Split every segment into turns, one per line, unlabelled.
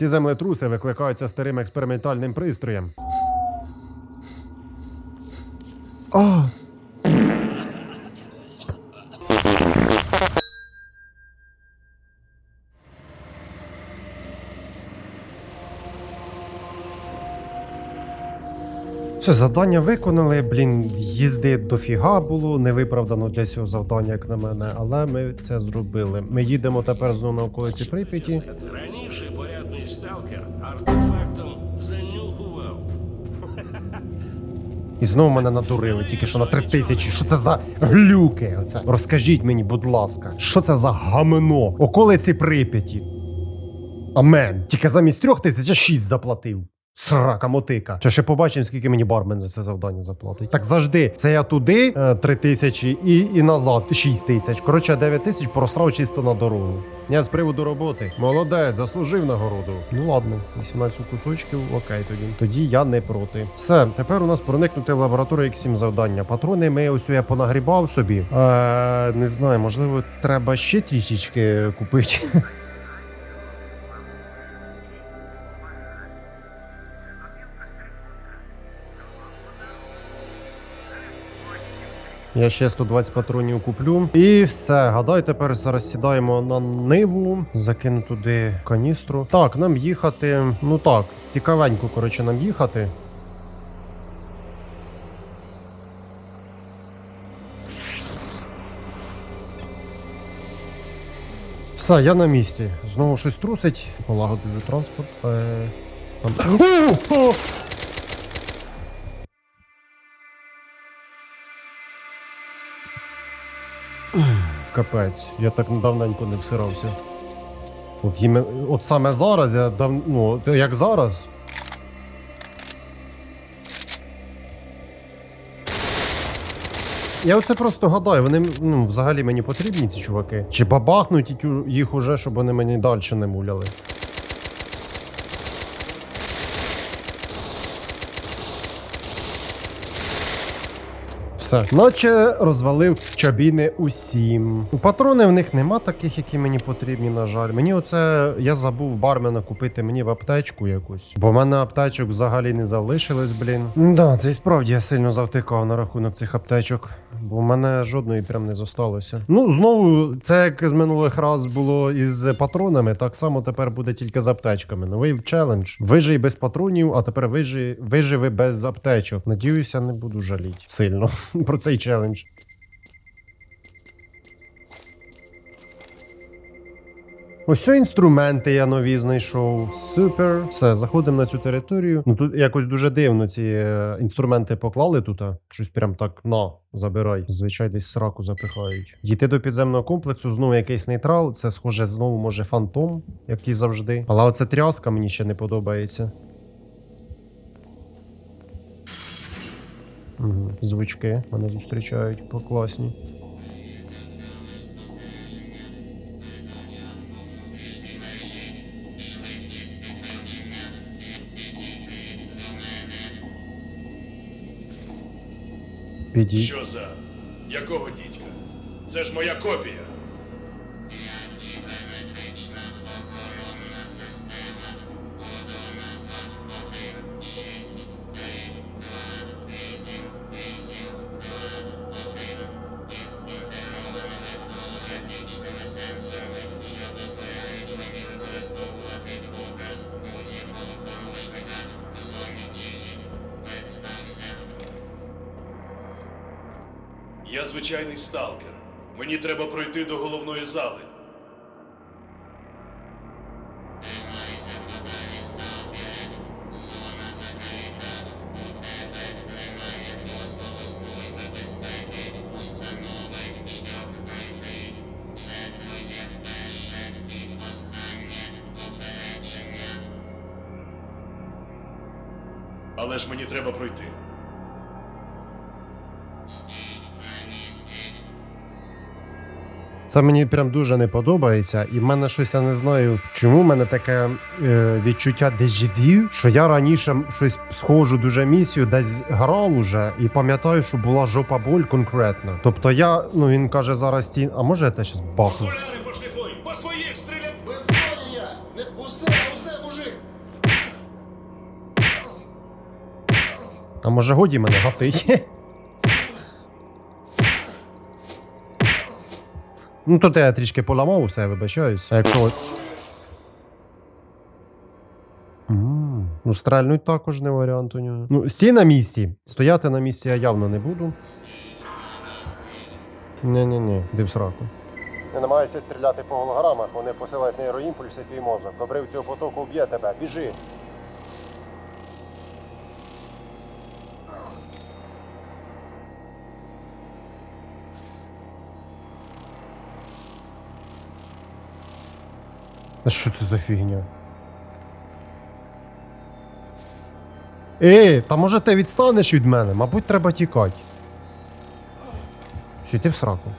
Ці землетруси викликаються старим експериментальним пристроєм. А, Все, завдання виконали. Блін, їзди дофіга було, не виправдано для цього завдання, як на мене, але ми це зробили. Ми їдемо тепер знову на околиці Прип'яті.
Раніше порядний сталкер артефактом занюхував.
І знову мене надурили, тільки що на три тисячі. Що це за глюки? Оце розкажіть мені, будь ласка, що це за гамено? Околиці Прип'яті. Амен. Тільки замість трьох тисяч я шість заплатив. Срака мотика. Чи ще побачимо, скільки мені бармен за це завдання заплатить. Так завжди. Це я туди е, три тисячі і, і назад шість тисяч. Коротше, дев'ять тисяч просрав чисто на дорогу. Я з приводу роботи. Молодець, заслужив нагороду. Ну ладно, 18 кусочків, окей тоді. Тоді я не проти. Все, тепер у нас проникнути в лабораторію X7 завдання. Патрони ми ось я понагрібав собі. Е, не знаю, можливо, треба ще трішечки купити. Я ще 120 патронів куплю. І все. Гадаю, тепер зараз сідаємо на ниву, закину туди каністру. Так, нам їхати. Ну так, цікавенько, коротше, нам їхати. Все, я на місці. Знову щось трусить. Полагоджу транспорт. Е, там... Капець, я так давненько не всирався. От, їм, от саме зараз, я дав, ну, як зараз. Я оце просто гадаю, вони ну, взагалі мені потрібні, ці чуваки. Чи бабахнуть їх уже, щоб вони мені далі не муляли. Все. Наче розвалив чабіни усім. Патрони в них нема таких, які мені потрібні, на жаль. Мені оце я забув бармена купити мені в аптечку якусь. Бо в мене аптечок взагалі не залишилось, блін. Да, це і справді я сильно завтикав на рахунок цих аптечок. Бо в мене жодної прям не зосталося. Ну, знову, це як з минулих раз було із патронами, так само тепер буде тільки з аптечками. Новий челендж. Вижий без патронів, а тепер вижи, виживи без аптечок. Надіюся, не буду жаліти сильно про цей челендж. Ось інструменти я нові знайшов. Супер. Все, заходимо на цю територію. Ну тут якось дуже дивно ці е, інструменти поклали тут. Щось прям так на, забирай. Звичайно, десь сраку запихають. Дійти до підземного комплексу, знову якийсь нейтрал. Це схоже, знову може фантом, як і завжди. Але оця тряска мені ще не подобається. Угу. Звички мене зустрічають по класні. Підіть.
Що за? Якого дідька? Це ж моя копія. Я звичайний сталкер. Мені треба пройти до головної зали. Але ж мені треба пройти.
Це мені прям дуже не подобається, і в мене щось я не знаю, чому в мене таке е, відчуття дежавю, що я раніше щось схожу дуже місію, десь грав уже і пам'ятаю, що була жопа боль конкретно. Тобто я, ну він каже зараз ті, а може я те щось бахну?
По своїх стріляй!
Безсоння! Усе, мужик!
А може годі мене гатить? Ну, тут я трішки поламав усе, вибачаюсь. А якщо. Ну, стрельнуть також не варіант у нього. Ну, стій на місці. Стояти на місці я явно не буду. Ні-ні-ні, в сраку. Не намагайся стріляти по голограмах, вони посилають нейроімпульси твій мозок. Обрив цього потоку вб'є тебе. Біжи. А що це за фігня? Ей, та може ти відстанеш від мене? Мабуть, треба тікати. Що ти в сраку?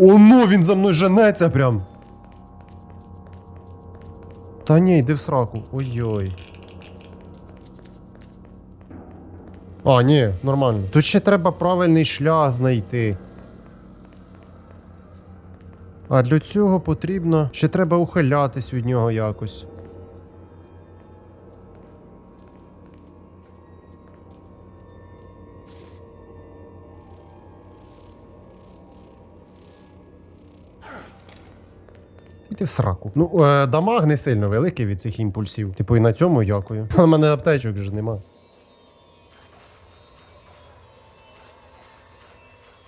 О, ну він за мною женеться прям. Та ні, йди в сраку. Ой-ой. А, ні, нормально. Тут ще треба правильний шлях знайти. А для цього потрібно ще треба ухилятись від нього якось. Іди в сраку. Ну, е, дамаг не сильно великий від цих імпульсів. Типу, і на цьому дякую. У мене аптечок ж нема.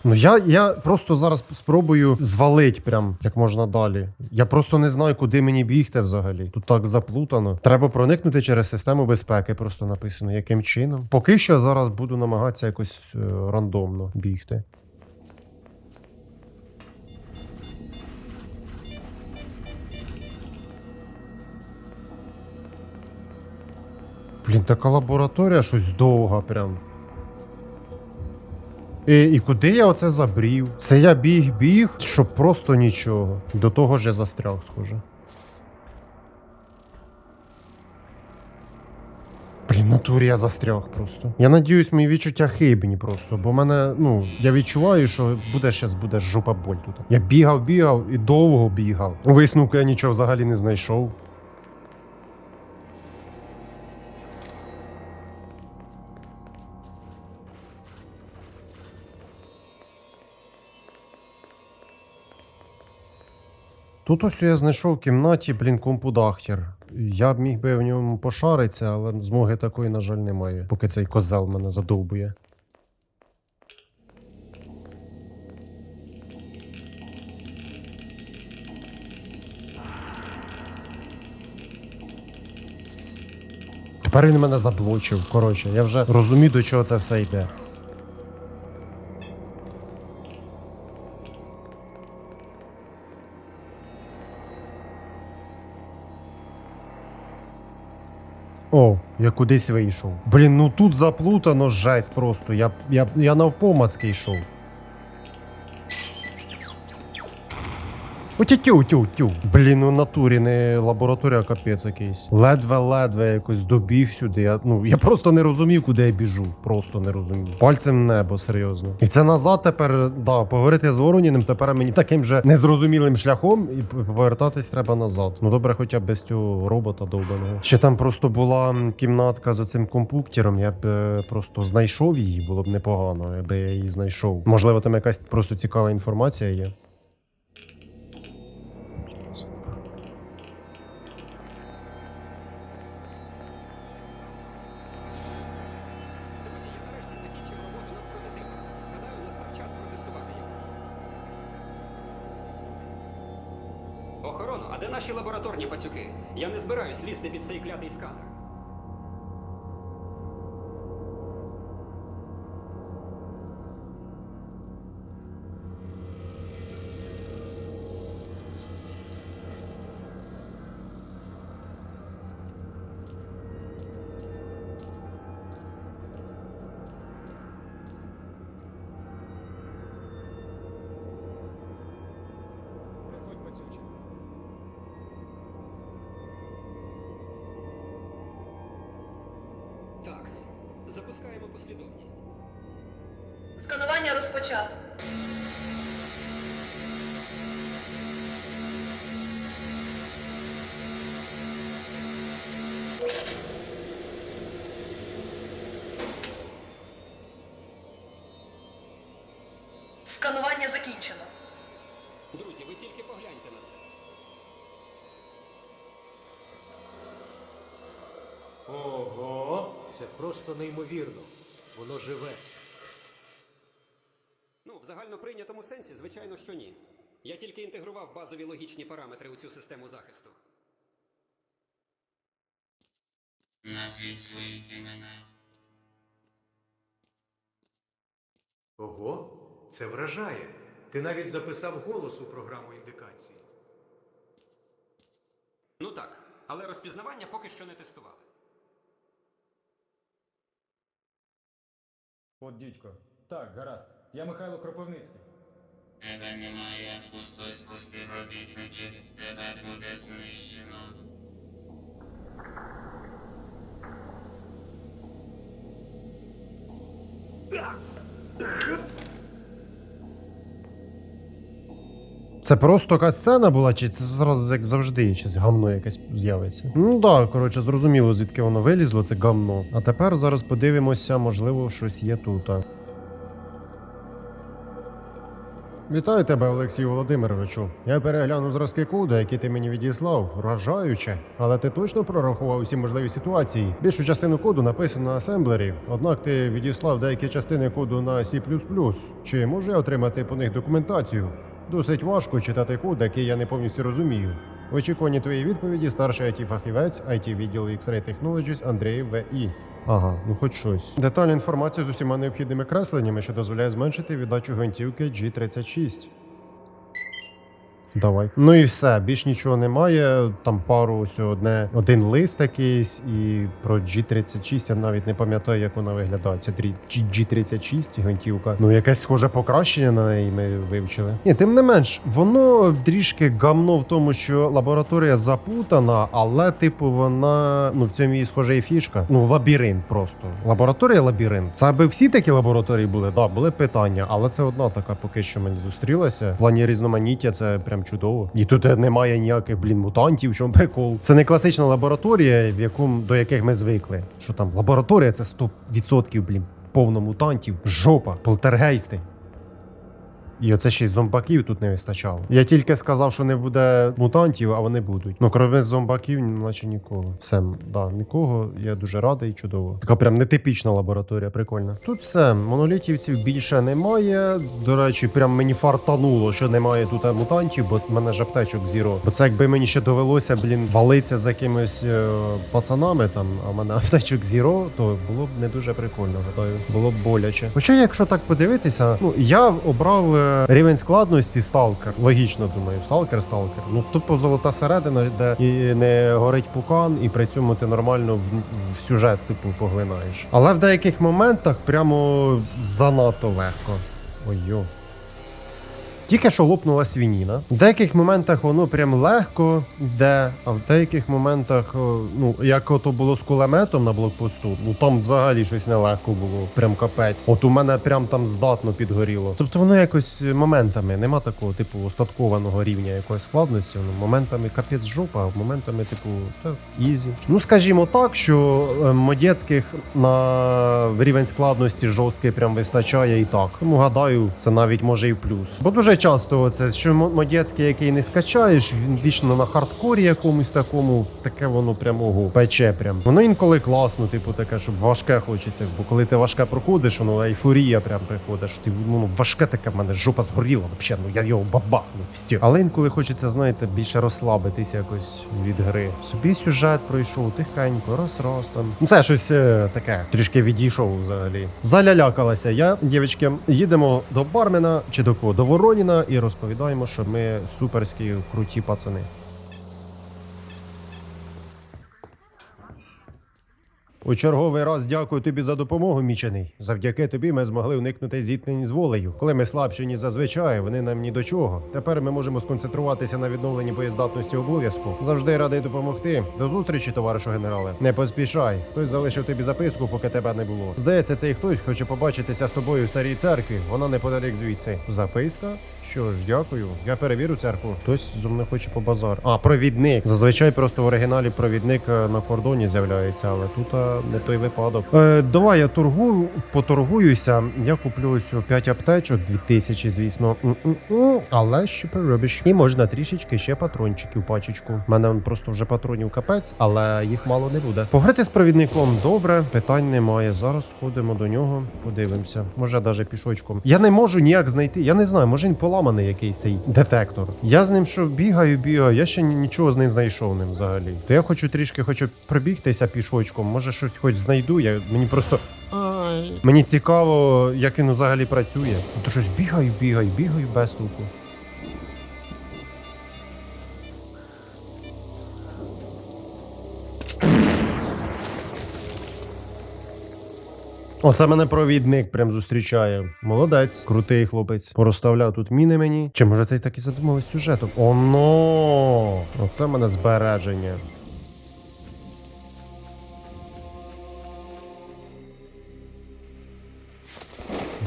Ну я, я просто зараз спробую звалить прям як можна далі. Я просто не знаю, куди мені бігти взагалі. Тут так заплутано. Треба проникнути через систему безпеки, просто написано, яким чином. Поки що зараз буду намагатися якось е, рандомно бігти. Блін, така лабораторія щось довга прям. І, і куди я оце забрів? Це я біг-біг, щоб просто нічого. До того ж я застряг, схоже. Блін, натурі я застряг просто. Я надіюсь, мої відчуття хибні просто, бо мене, ну, я відчуваю, що буде щас буде жопа боль тут. Я бігав, бігав і довго бігав. Висновку я нічого взагалі не знайшов. Тут ось я знайшов в кімнаті, блін, компудахтер. Я б міг би в ньому пошаритися, але змоги такої, на жаль, немає, поки цей козел мене задовбує. Тепер він мене заблочив. Коротше, я вже розумію, до чого це все йде. Я кудись вийшов. Блін, ну тут заплутано жесть просто. Я, я, я навпомацьки йшов. Утю, тю, тю. Блін, в натурі не лабораторія, капець якийсь. Ледве-ледве якось добіг сюди. Я, ну, я просто не розумів, куди я біжу. Просто не розумів. Пальцем небо, серйозно. І це назад тепер, да, поговорити з Вороніним тепер мені таким же незрозумілим шляхом, і повертатись треба назад. Ну добре, хоча б без цього робота довбаного. Ще там просто була кімнатка з оцим компуктером. Я б е, просто знайшов її, було б непогано, аби я її знайшов. Можливо, там якась просто цікава інформація є.
Де наші лабораторні пацюки? Я не збираюсь лізти під цей клятий сканер. Запускаємо послідовність.
Сканування розпочато. Сканування закінчено.
Друзі, ви тільки погляньте на це.
Це просто неймовірно. Воно живе.
Ну, в загальноприйнятому сенсі, звичайно, що ні. Я тільки інтегрував базові логічні параметри у цю систему захисту.
Ого, це вражає. Ти навіть записав голос у програму індикації.
Ну так, але розпізнавання поки що не тестували.
От дідько. Так, гаразд. Я Михайло Кропивницький.
Тебе немає пустої співробітників, тебе буде знищено.
Це просто катсцена була, чи це зараз як завжди щось гамно якесь з'явиться? Ну так, коротше, зрозуміло, звідки воно вилізло, це гамно. А тепер зараз подивимося, можливо, щось є тут. Вітаю тебе, Олексію Володимировичу. Я перегляну зразки коду, які ти мені відіслав, вражаюче. Але ти точно прорахував усі можливі ситуації. Більшу частину коду написано на асемблері, однак ти відіслав деякі частини коду на C++. Чи можу я отримати по них документацію? Досить важко читати код, який я не повністю розумію. В очікуванні твоєї відповіді старший it фахівець IT відділу X-Ray Technologies Андрій В.І. Ага, ну хоч щось. Детальна інформація з усіма необхідними кресленнями, що дозволяє зменшити віддачу гвинтівки G36. Давай. Ну і все, більш нічого немає. Там пару ось одне, один лист якийсь, і про G36 я навіть не пам'ятаю, як вона виглядає. Це трі- G- G36 гвинтівка. Ну, якесь схоже покращення на неї ми вивчили. Ні, тим не менш, воно трішки гамно в тому, що лабораторія запутана, але, типу, вона ну в цьому її схоже і фішка. Ну, лабіринт просто. Лабораторія лабіринт. Це аби всі такі лабораторії були, да, були питання, але це одна така поки що мені зустрілася. В плані різноманіття це прям чудово. І тут немає ніяких, блін, мутантів, чому прикол. Це не класична лабораторія, в якому до яких ми звикли. Що там, лабораторія це 100%, блін, повно мутантів, жопа, полтергейсти. І оце ще й зомбаків тут не вистачало. Я тільки сказав, що не буде мутантів, а вони будуть. Ну, крім зомбаків, наче нікого. Все, да, нікого. Я дуже радий, чудово. Така прям нетипічна лабораторія, прикольна. Тут все, монолітівців більше немає. До речі, прям мені фартануло, що немає тут мутантів, бо в мене ж аптечок зіро. Бо це якби мені ще довелося, блін, валитися з якимись е, пацанами там, а в мене аптечок зіро, то було б не дуже прикольно, гадаю. Було б боляче. Хоча, якщо так подивитися, ну я обрав е, рівень складності сталкер. Логічно думаю, сталкер, сталкер. Ну тупо золота середина, де і не горить пукан, і при цьому ти нормально в, в сюжет типу поглинаєш. Але в деяких моментах прямо занадто легко. Ой-йо. Тільки що лопнула свініна. В деяких моментах воно прям легко йде, а в деяких моментах, ну як ото було з кулеметом на блокпосту, ну там взагалі щось нелегко було. Прям капець. От у мене прям там здатно підгоріло. Тобто воно якось моментами нема такого, типу, остаткованого рівня якоїсь складності. Ну, моментами капець жопа, а моментами, типу, та ізі. Ну скажімо так, що е, модєцьких на рівень складності жорсткий прям вистачає і так. Тому гадаю, це навіть може і в плюс. Бо дуже часто це що мо- модєцький, який не скачаєш, він вічно на хардкорі якомусь такому, таке воно прям ого, пече прям. Воно інколи класно, типу таке, щоб важке хочеться. Бо коли ти важке проходиш, воно ейфорія прям приходиш. Ти ну важке таке, в мене жопа згоріла, взагалі, ну я його бабахну. Все. Але інколи хочеться, знаєте, більше розслабитись якось від гри. Собі сюжет пройшов тихенько, раз там. Ну це щось е, таке, трішки відійшов взагалі. Залялякалася я, дівчатки, їдемо до бармена чи до кого? До Вороніна і розповідаємо, що ми суперські круті пацани. У черговий раз дякую тобі за допомогу, мічений. Завдяки тобі ми змогли уникнути зіткнень з волею. Коли ми слабші, ніж зазвичай, вони нам ні до чого. Тепер ми можемо сконцентруватися на відновленні боєздатності обов'язку. Завжди радий допомогти. До зустрічі, товаришу генерале. Не поспішай. Хтось залишив тобі записку, поки тебе не було. Здається, цей хтось хоче побачитися з тобою в старій церкві. Вона неподалік звідси. Записка? Що ж, дякую. Я перевірю церкву. Хтось зо мною хоче по базар. А, провідник. Зазвичай просто в оригіналі провідник е, на кордоні з'являється, але тут. Не той випадок. Е, давай я торгую, поторгуюся. Я куплю ось 5 аптечок, 2000, звісно. М-м-м. Але що переробиш? І можна трішечки ще патрончиків пачечку. У мене просто вже патронів капець, але їх мало не буде. Поговорити з провідником добре, питань немає. Зараз сходимо до нього, подивимося. Може, навіть пішочком. Я не можу ніяк знайти. Я не знаю, може він поламаний якийсь цей детектор. Я з ним що бігаю, бігаю. Я ще нічого з ним знайшов ним взагалі. То я хочу трішки хочу пробігтися пішочком. Може, щось хоч знайду. Я мені просто. Ай. Мені цікаво, як він взагалі працює. То щось бігаю, бігаю, бігаю без толку. Оце мене провідник прям зустрічає. Молодець, крутий хлопець. Порозставляв тут міни мені. Чи може це так і задумали сюжетом? Оно! Оце мене збереження.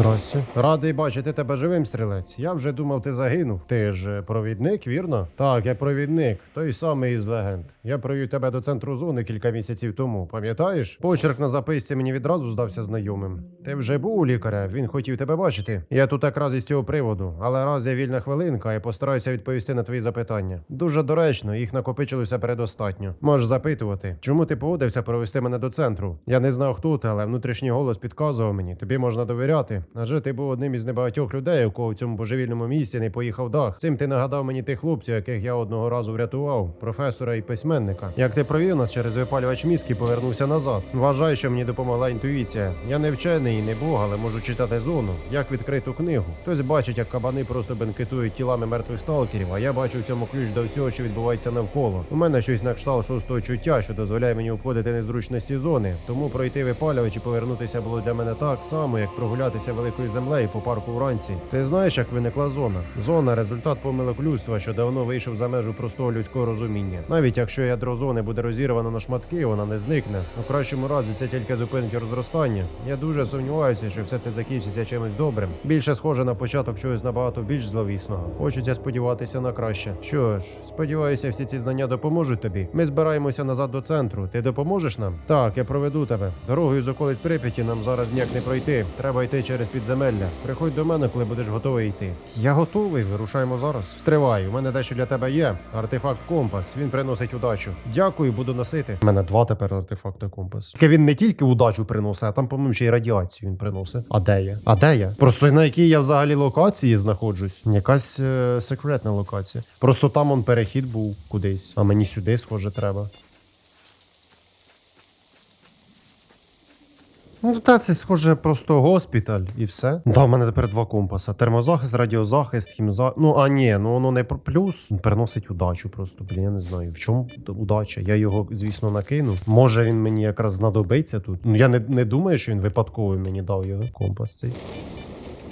Здрасте. Радий бачити тебе живим, стрілець. Я вже думав, ти загинув. Ти ж е, провідник, вірно? Так, я провідник, той самий із легенд. Я провів тебе до центру зони кілька місяців тому. Пам'ятаєш? Почерк на записці мені відразу здався знайомим. Ти вже був у лікаря, він хотів тебе бачити. Я тут якраз із цього приводу, але раз є вільна хвилинка, я постараюся відповісти на твої запитання. Дуже доречно, їх накопичилося передостатньо. Можеш запитувати, чому ти погодився провести мене до центру? Я не знав, хто ти, але внутрішній голос підказував мені. Тобі можна довіряти. Адже ти був одним із небагатьох людей, у кого в цьому божевільному місті не поїхав дах. Цим ти нагадав мені тих хлопців, яких я одного разу врятував, професора і письменника. Як ти провів нас через випалювач мізки, повернувся назад. Вважаю, що мені допомогла інтуїція. Я не вчений і не бог, але можу читати зону, як відкриту книгу. Хтось бачить, як кабани просто бенкетують тілами мертвих сталкерів, а я бачу в цьому ключ до всього, що відбувається навколо. У мене щось на кшталт шостого чуття, що дозволяє мені обходити незручності зони. Тому пройти випалювач і повернутися було для мене так само, як прогулятися великою землею по парку вранці. Ти знаєш, як виникла зона? Зона результат помилок людства, що давно вийшов за межу простого людського розуміння. Навіть якщо ядро зони буде розірвано на шматки, вона не зникне. У кращому разі це тільки зупинки розростання. Я дуже сумніваюся, що все це закінчиться чимось добрим. Більше схоже на початок чогось набагато більш зловісного. Хочеться сподіватися на краще. Що ж, сподіваюся, всі ці знання допоможуть тобі. Ми збираємося назад до центру. Ти допоможеш нам? Так, я проведу тебе. Дорогою з околиць Прип'яті нам зараз ніяк не пройти. Треба йти через підземелля. Приходь до мене, коли будеш готовий йти. Я готовий, вирушаємо зараз. Стривай, у мене дещо для тебе є. Артефакт компас. Він приносить удачу. Дякую, буду носити. У мене два тепер артефакти компас. Тільки він не тільки удачу приносить, а там, по-моєму, ще й радіацію він приносить. А де я? А де я? Просто на якій я взагалі локації знаходжусь? Якась е, секретна локація. Просто там он перехід був кудись, а мені сюди, схоже, треба. Ну, та це схоже просто госпіталь і все. Да, в мене тепер два компаса: термозахист, радіозахист, хімза. Ну, а ні, ну воно не плюс. Він Переносить удачу просто. Блін, я не знаю. В чому удача? Я його, звісно, накину. Може він мені якраз знадобиться тут. Ну я не, не думаю, що він випадково мені дав його компас цей.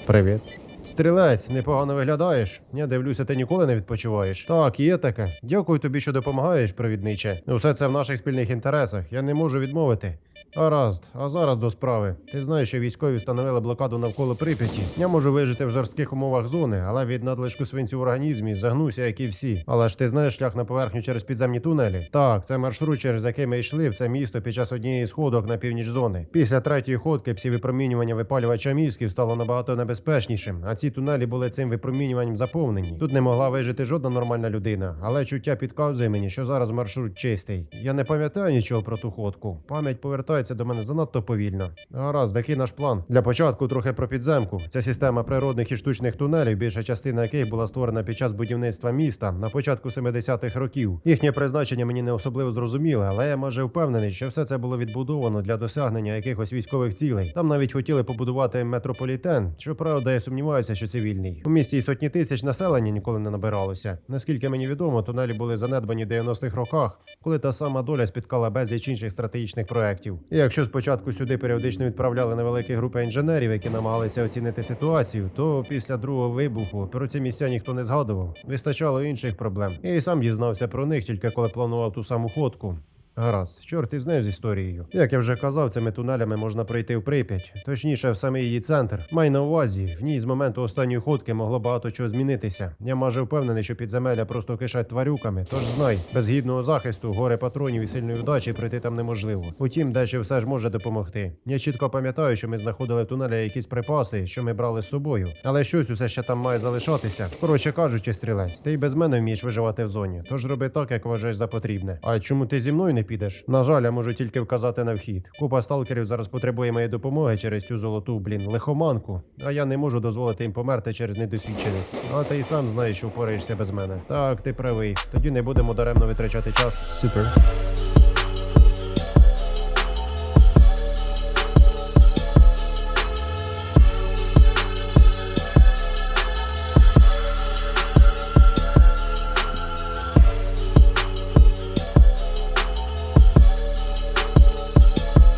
Привіт. Стрілець, непогано виглядаєш. Я дивлюся, ти ніколи не відпочиваєш. Так, є таке. Дякую тобі, що допомагаєш, провідниче. Усе це в наших спільних інтересах. Я не можу відмовити. Гаразд, а зараз до справи. Ти знаєш, що військові встановили блокаду навколо Прип'яті. Я можу вижити в жорстких умовах зони, але від надлишку свинцю в організмі загнуся, як і всі. Але ж ти знаєш шлях на поверхню через підземні тунелі? Так, це маршрут, через який ми йшли в це місто під час однієї з ходок на північ зони. Після третьої ходки всі випромінювання випалювача мізків стало набагато небезпечнішим, а ці тунелі були цим випромінюванням заповнені. Тут не могла вижити жодна нормальна людина, але чуття підказує мені, що зараз маршрут чистий. Я не пам'ятаю нічого про ту ходку. Пам'ять повертається до мене занадто повільно. Гаразд, який наш план? Для початку трохи про підземку. Це система природних і штучних тунелів, більша частина яких була створена під час будівництва міста на початку 70-х років. Їхнє призначення мені не особливо зрозуміле, але я майже впевнений, що все це було відбудовано для досягнення якихось військових цілей. Там навіть хотіли побудувати метрополітен. Щоправда, я сумніваюся, що цивільний. У місті й сотні тисяч населення ніколи не набиралося. Наскільки мені відомо, тунелі були занедбані в 90-х роках, коли та сама доля спіткала безліч інших стратегічних проєктів. Якщо спочатку сюди періодично відправляли невеликі групи інженерів, які намагалися оцінити ситуацію, то після другого вибуху про ці місця ніхто не згадував. Вистачало інших проблем. Я і сам дізнався про них тільки коли планував ту саму ходку. Гаразд, чорт із нею з історією. Як я вже казав, цими тунелями можна пройти в Прип'ять, точніше, в самий її центр. Май на увазі, в ній з моменту останньої ходки могло багато чого змінитися. Я майже впевнений, що підземелля просто кишать тварюками. Тож знай, без гідного захисту, гори патронів і сильної удачі пройти там неможливо. Утім, дещо все ж може допомогти. Я чітко пам'ятаю, що ми знаходили в тунелі якісь припаси, що ми брали з собою, але щось усе ще там має залишатися. Коротше кажучи, стрілець, ти й без мене вмієш виживати в зоні. Тож роби так, як вважаєш за потрібне. А чому ти зі мною не підеш? На жаль, я можу тільки вказати на вхід. Купа сталкерів зараз потребує моєї допомоги через цю золоту, блін, лихоманку. А я не можу дозволити їм померти через недосвідченість. А ти й сам знаєш, що впораєшся без мене. Так, ти правий. Тоді не будемо даремно витрачати час. Супер.